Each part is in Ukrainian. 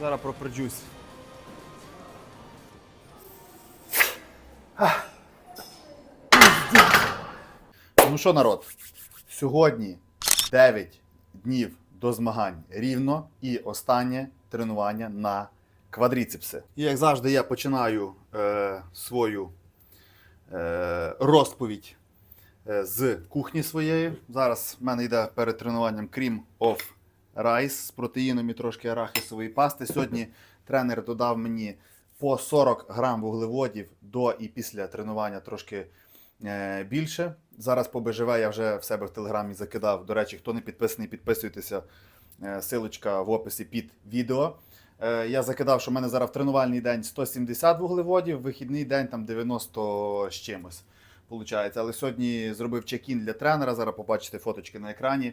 Зараз проприджусь. Ну що, народ? Сьогодні 9 днів до змагань рівно і останнє тренування на квадріцепси. І як завжди, я починаю е, свою е, розповідь е, з кухні своєї. Зараз в мене йде перед тренуванням Cream of Rice з протеїном і трошки арахісової пасти. Сьогодні тренер додав мені по 40 грам вуглеводів до і після тренування трошки е, більше. Зараз по БЖВ я вже в себе в телеграмі закидав. До речі, хто не підписаний, підписуйтеся. Е, Силочка в описі під відео. Е, Я закидав, що в мене зараз в тренувальний день 170 вуглеводів, вихідний день там 90 з чимось. Получається. Але сьогодні зробив чек-ін для тренера. Зараз побачите фоточки на екрані.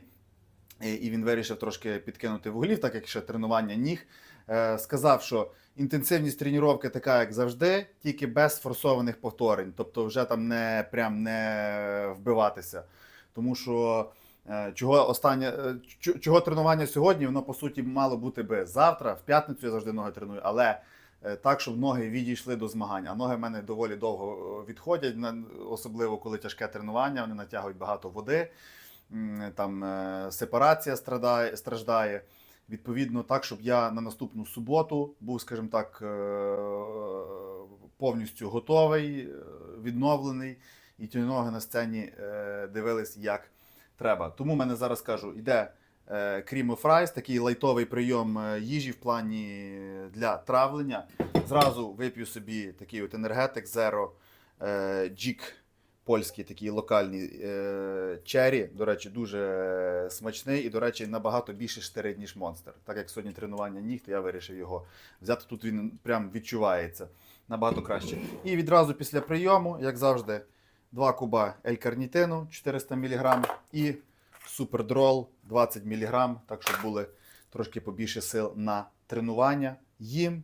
І і він вирішив трошки підкинути вуглів, так як ще тренування ніг. Е, Сказав, що інтенсивність тренування така, як завжди, тільки без форсованих повторень. Тобто, вже там не прям не вбиватися. Тому що е, чого останнє е, чого тренування сьогодні, воно по суті мало бути би завтра, в п'ятницю я завжди ноги треную, але е, так, щоб ноги відійшли до змагань. А ноги в мене доволі довго е, відходять, особливо коли тяжке тренування, вони натягують багато води там е, сепарація страдає, страждає. Відповідно, так, щоб я на наступну суботу був, скажімо так, е, повністю готовий, е, відновлений, і ті ноги на сцені дивились як треба. Тому мене зараз кажу, йде of Rice, такий лайтовий прийом їжі в плані для травлення. Зразу вип'ю собі такий от енергетик Zero Джік польський такий локальний е, черрі. До речі, дуже смачний і, до речі, набагато більше штирить, ніж монстр. Так як сьогодні тренування ніг, то я вирішив його взяти. Тут він прям відчувається набагато краще. І відразу після прийому, як завжди, два куба ель-карнітину 400 мг і супердрол 20 мг, так щоб були трошки побільше сил на тренування. Їм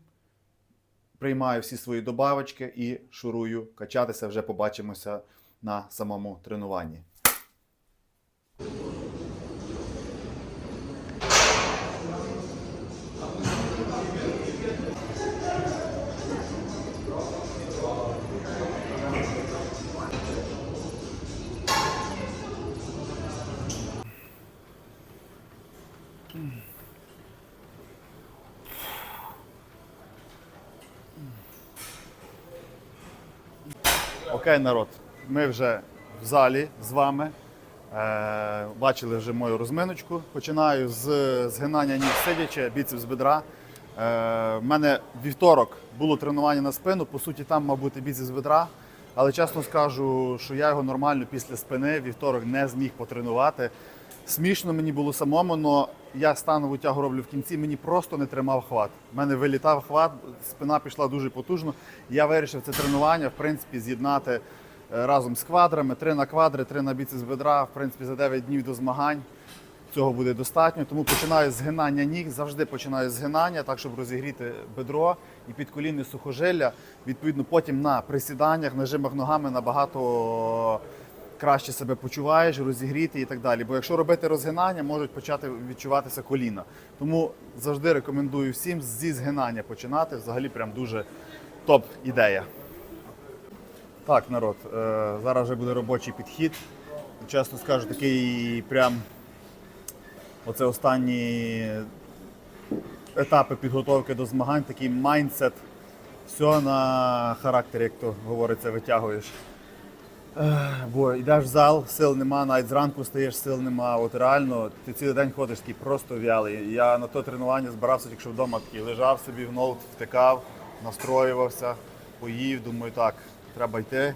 приймаю всі свої добавочки і шурую качатися. Вже побачимося на самому тренуванні. Окей, народ, ми вже в залі з вами. Е, бачили вже мою розминочку. Починаю з згинання ніг сидячи, біцепс бедра. Е, в мене вівторок було тренування на спину, по суті, там мав бути біцепс бедра. Але чесно скажу, що я його нормально після спини вівторок не зміг потренувати. Смішно мені було самому, але я станову тягу роблю в кінці, мені просто не тримав хват. У мене вилітав хват, спина пішла дуже потужно. Я вирішив це тренування, в принципі, з'єднати е, разом з квадрами, три на квадри, три на біцепс бедра. В принципі, за 9 днів до змагань цього буде достатньо. Тому починаю з згинання ніг, завжди починаю з згинання, так щоб розігріти бедро і підколінне сухожилля. Відповідно, потім на присіданнях, нажимах ногами набагато краще себе почуваєш, розігріти і так далі. Бо якщо робити розгинання, можуть почати відчуватися коліна. Тому завжди рекомендую всім зі згинання починати. Взагалі, прям дуже топ ідея. Так, народ, е, зараз вже буде робочий підхід. Чесно скажу, такий прям оце останні етапи підготовки до змагань, такий майндсет. Все на характер, як то говориться, витягуєш. Бо йдеш в зал, сил нема, навіть зранку стаєш, сил нема. От реально, ти цілий день ходиш такий просто вялий. Я на то тренування збирався, якщо вдома такий лежав собі в ноут, втикав, настроювався, поїв, думаю, так, треба йти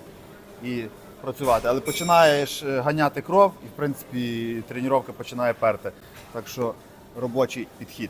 і працювати. Але починаєш е, ганяти кров і, в принципі, тренування починає перти. Так що робочий підхід.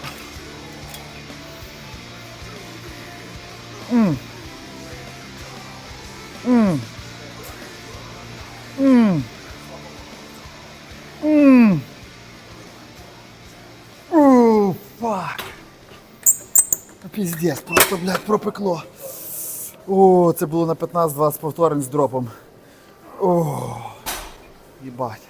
Так, скидаю. Ууу, фак. Піздець, просто, блядь, пропекло. О, це було на 15-20 повторень з дропом. О, їбать.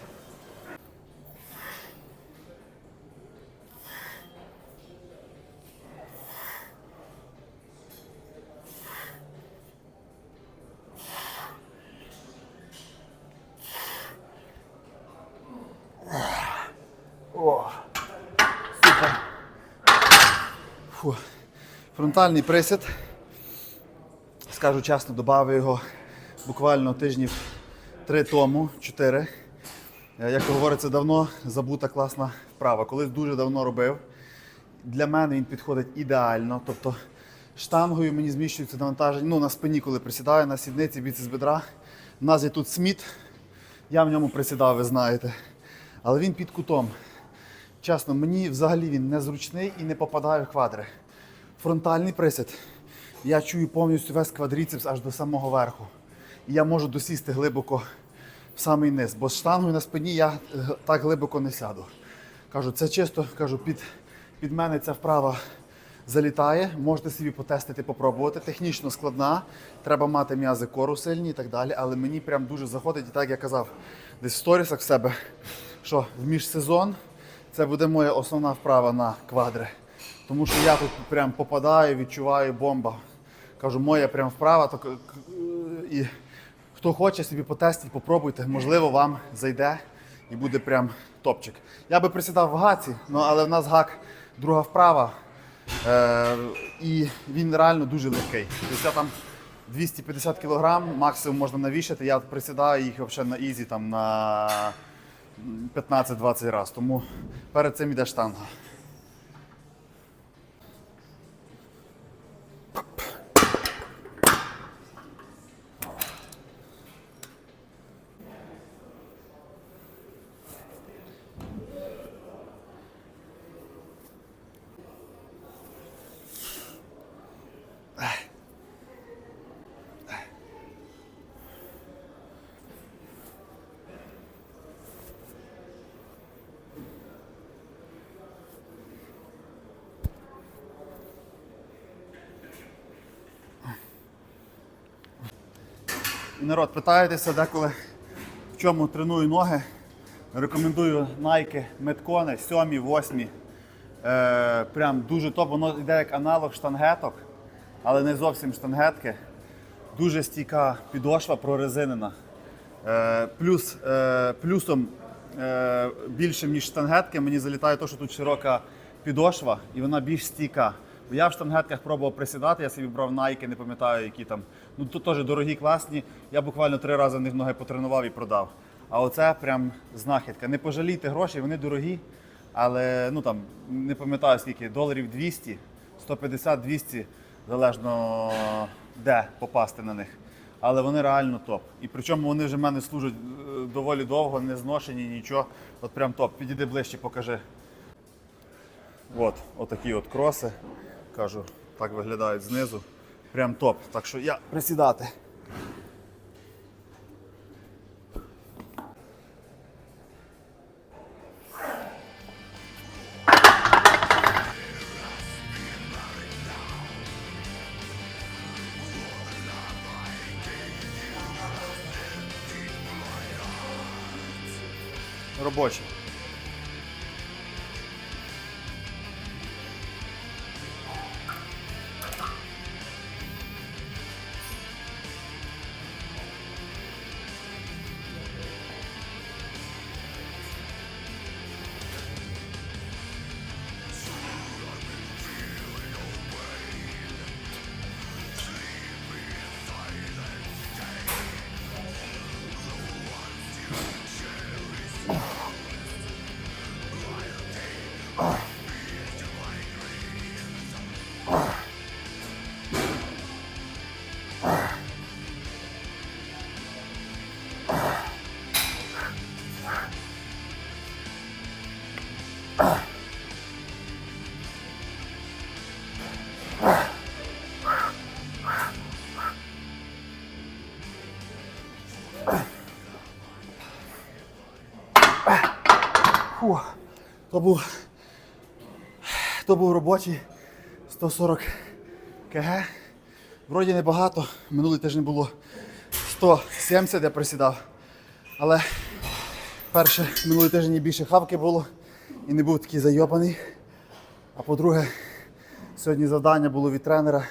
О, супер. Фу. Фронтальний присід. Скажу чесно, додав його буквально тижнів три тому, чотири. Е, Як то говориться, давно забута класна вправа. Колись дуже давно робив. Для мене він підходить ідеально. Тобто штангою мені зміщується навантаження. Ну, на спині, коли присідаю, на сідниці, біці з бедра. У нас є тут сміт. Я в ньому присідав, ви знаєте. Але він під кутом. Чесно, мені взагалі він незручний і не попадає в квадри. Фронтальний присід. Я чую повністю весь квадріцепс аж до самого верху. І я можу досісти глибоко в самий низ, бо з штангою на спині я е, так глибоко не сяду. Кажу, це чисто кажу, під, під мене ця вправа залітає. Можете собі потестити, попробувати. Технічно складна, треба мати м'язи кору сильні і так далі. Але мені прям дуже заходить, і так я казав десь в сторісах в себе, що в міжсезон це буде моя основна вправа на квадри. Тому що я тут прям попадаю, відчуваю бомба. Кажу, моя прям вправа. То, к- к- і хто хоче собі потестіть, попробуйте, можливо, вам зайде і буде прям топчик. Я би присідав в гаці, ну, але в нас гак друга вправа. Е, і він реально дуже легкий. Тобто я там 250 кг, максимум можна навішати. Я присідаю їх взагалі на ізі там на 15-20 разів. Тому перед цим йде штанга. І народ, питаєтеся деколи, в чому треную ноги. Рекомендую Nike Metcon 7, 8. Е, прям дуже топ. Воно йде як аналог штангеток, але не зовсім штангетки. Дуже стійка підошва прорезинена. Е, плюс, е, плюсом е, більшим, ніж штангетки, мені залітає те, що тут широка підошва і вона більш стійка. Я в штангетках пробував присідати, я собі брав найки, не пам'ятаю, які там. Ну тут теж дорогі, класні. Я буквально три рази в них ноги потренував і продав. А оце прям знахідка. Не пожалійте грошей, вони дорогі, але ну там не пам'ятаю скільки, доларів 200, 150-200, залежно де попасти на них. Але вони реально топ. І причому вони вже в мене служать е, доволі довго, не зношені, нічого. От прям топ. Підійди ближче, покажи. От, отакі от кроси. Кажу, так виглядають знизу. Прям топ. Так що я присідати. Робочий. Фух, то був, то був робочий 140 кг. Вроді небагато. Минулий тиждень було 170, я присідав. Але перше, минулий тиждень більше хавки було і не був такий зайобаний. А по-друге, сьогодні завдання було від тренера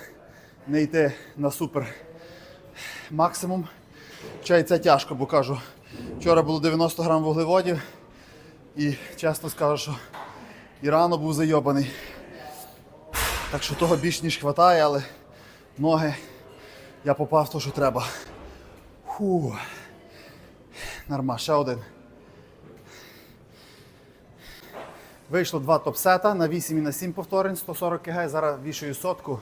не йти на супер максимум. І це тяжко, бо кажу, вчора було 90 грам вуглеводів. І чесно скажу, що і рано був зайобаний. Так що того більш ніж хватає, але ноги я попав в те, що треба. Фу. Норма, ще один. Вийшло два топ-сета на 8 і на 7 повторень, 140 кг. Зараз вішаю сотку.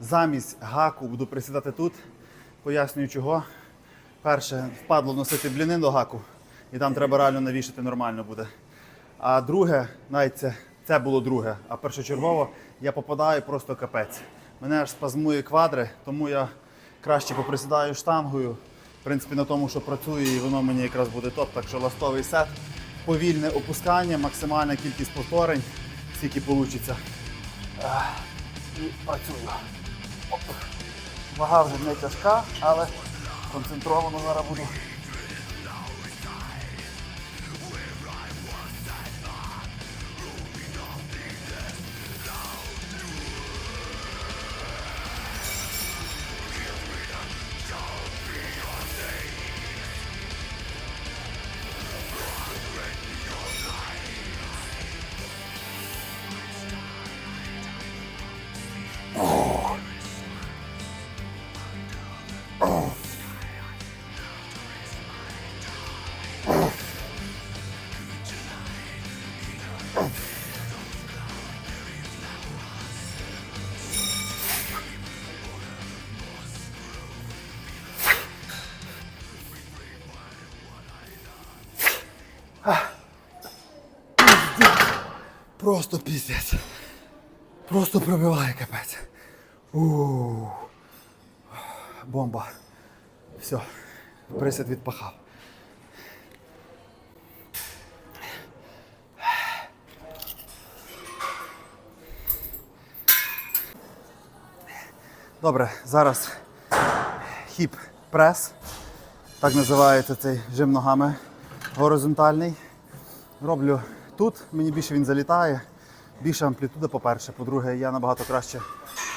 Замість гаку буду присідати тут. Пояснюю чого. Перше, впадло носити бліни до гаку, і там треба реально навішати нормально буде. А друге, навіть це, це було друге, а першочергово я попадаю просто капець. Мене аж спазмує квадри, тому я краще поприсідаю штангою. В принципі, на тому, що працюю, і воно мені якраз буде топ. Так що ластовий сет, повільне опускання, максимальна кількість повторень, скільки вийде. І працюю. Вага вже не тяжка, але концентровано зараз буду. Просто піздець. Просто пробиває капець. Ууу. Бомба. Все. Присід відпахав. Добре, зараз хіп прес. Так називається цей жим ногами горизонтальний. Роблю тут, мені більше він залітає, більше амплітуда, по-перше. По-друге, я набагато краще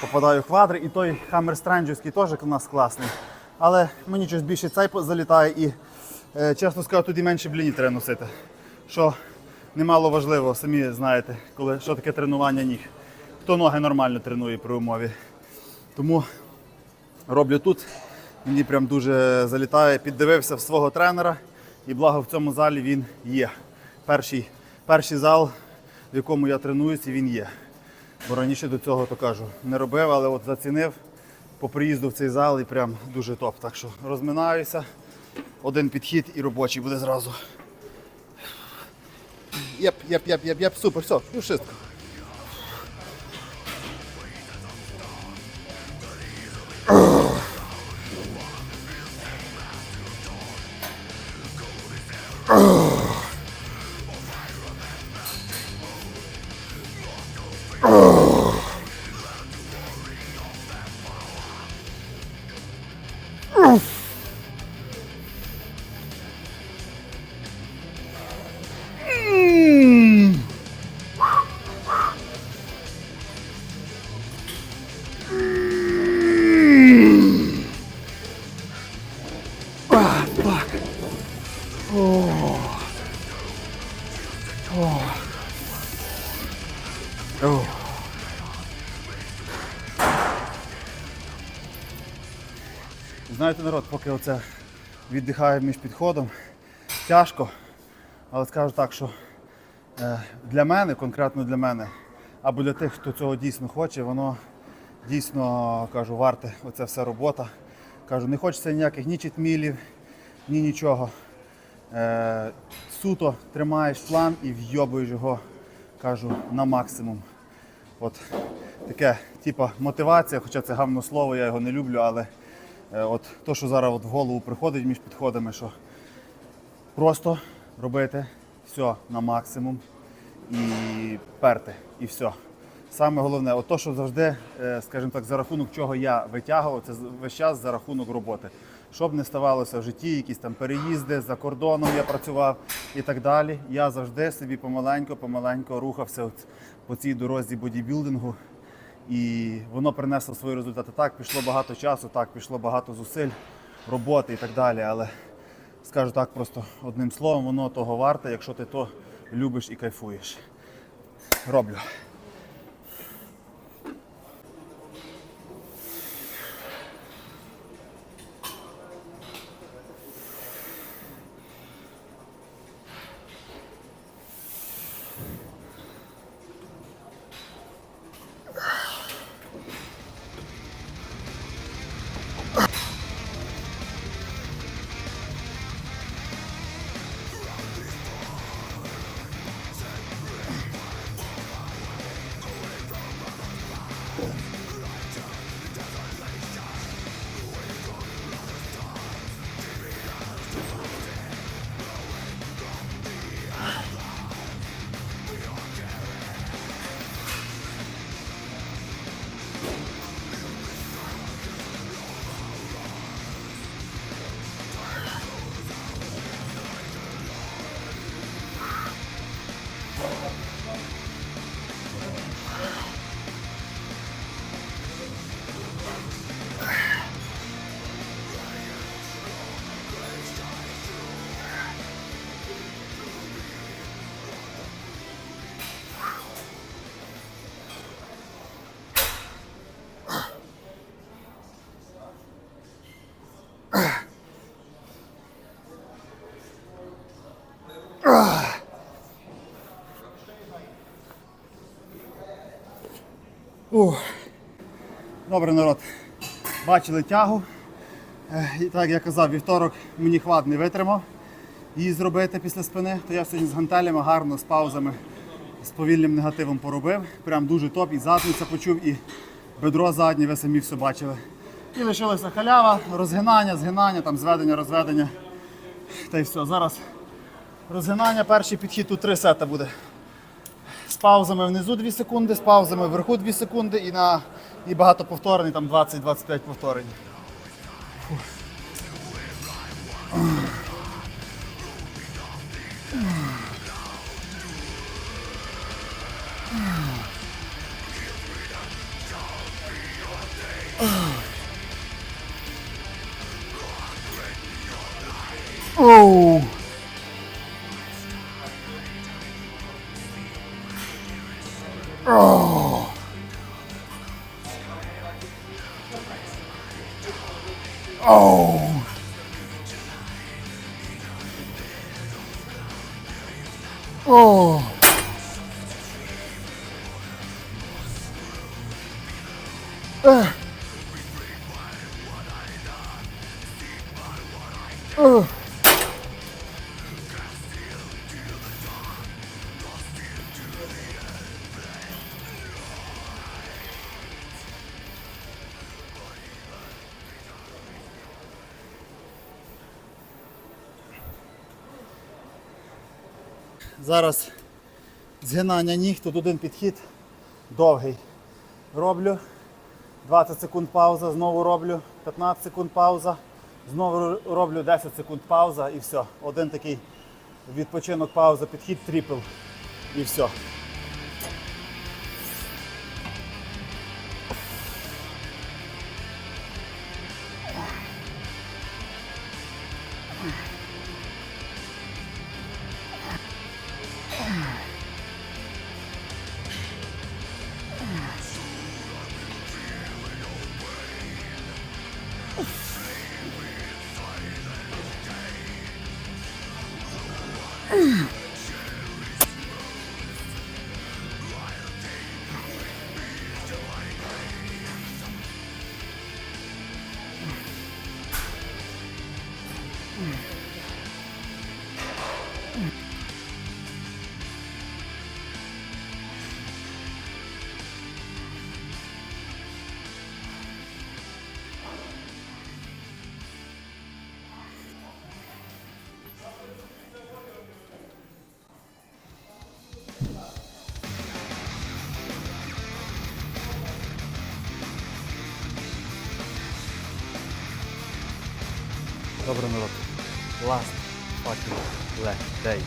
попадаю в квадри. І той хаммер стренджівський теж у нас класний. Але мені щось більше цей залітає і, е, чесно скажу, тут менше блінів треба носити. Що немало важливо, самі знаєте, коли, що таке тренування ніг. Хто ноги нормально тренує при умові. Тому роблю тут. Мені прям дуже залітає. Піддивився в свого тренера, і благо в цьому залі він є. Перший, перший зал, в якому я тренуюся, він є. Бо раніше до цього то кажу, не робив, але от зацінив по приїзду в цей зал і прям дуже топ. Так що розминаюся. Один підхід і робочий буде зразу. Єп, єп, єп, єп, єп, супер, все, і wszystko. Поки оце віддихаю між підходом, тяжко, але скажу так, що Е, Для мене, конкретно для мене, або для тих, хто цього дійсно хоче, воно дійсно кажу, варте оця вся робота. Кажу, не хочеться ніяких ні читмілів, ні нічого. Е, суто тримаєш план і вйобуєш його, кажу, на максимум. От таке, типа, мотивація, хоча це гавно слово, я його не люблю, але от то, що зараз от в голову приходить між підходами, що просто робити все на максимум і перти, і все. Саме головне, от то, що завжди, е, скажімо так, за рахунок чого я витягував, це весь час за рахунок роботи. Щоб не ставалося в житті, якісь там переїзди, за кордоном я працював і так далі. Я завжди собі помаленько, помаленько рухався по цій дорозі бодібілдингу. І воно принесло свої результати. Так, пішло багато часу, так, пішло багато зусиль, роботи і так далі. Але скажу так просто одним словом, воно того варте, якщо ти то любиш і кайфуєш. Роблю. Ух. Добре, народ. Бачили тягу. Е, І так як я казав, вівторок мені хват не витримав її зробити після спини, то я сьогодні з гантелями гарно, з паузами, з повільним негативом поробив. Прям дуже топ, і задниця почув, і бедро заднє, ви самі все бачили. І лишилася халява, розгинання, згинання, там зведення, розведення. Та й все. Зараз розгинання, перший підхід, тут три сета буде. Паузами внизу 2 секунди, з паузами вверху 2 секунди і на і багато повторень, там 20-25 повторень. Оу! Oh. Oh. Oh. Ugh. Зараз згинання ніг, тут один підхід довгий. Роблю. 20 секунд пауза, знову роблю 15 секунд пауза, знову роблю 10 секунд пауза і все. Один такий відпочинок, пауза, підхід, тріпл. і все. Добре, народ. Last fucking leg day.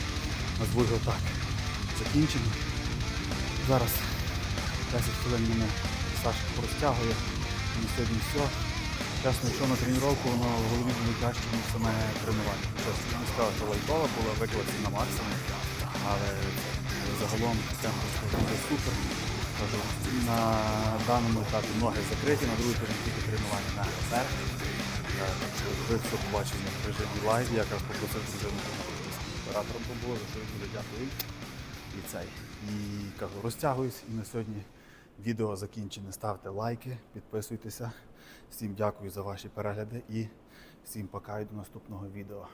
Назву його так. Закінчено. Зараз 10 хвилин мене Сашка розтягує. На сьогодні все. Чесно, йшов на тренування, воно в голові було краще, ніж саме тренування. Чесно, не сказав, що лайтова була, викликана на максимум. Але загалом темп дуже супер. Кажу, на даному етапі ноги закриті, на другий тиждень тільки тренування на ГСР. Ви все побачили в режимі лайв, я якраз попросив дружину оператором побуло, за що я дуже дякую. І цей. І кажу, розтягуюсь і на сьогодні відео закінчене. Ставте лайки, підписуйтеся. Всім дякую за ваші перегляди і всім пока і до наступного відео.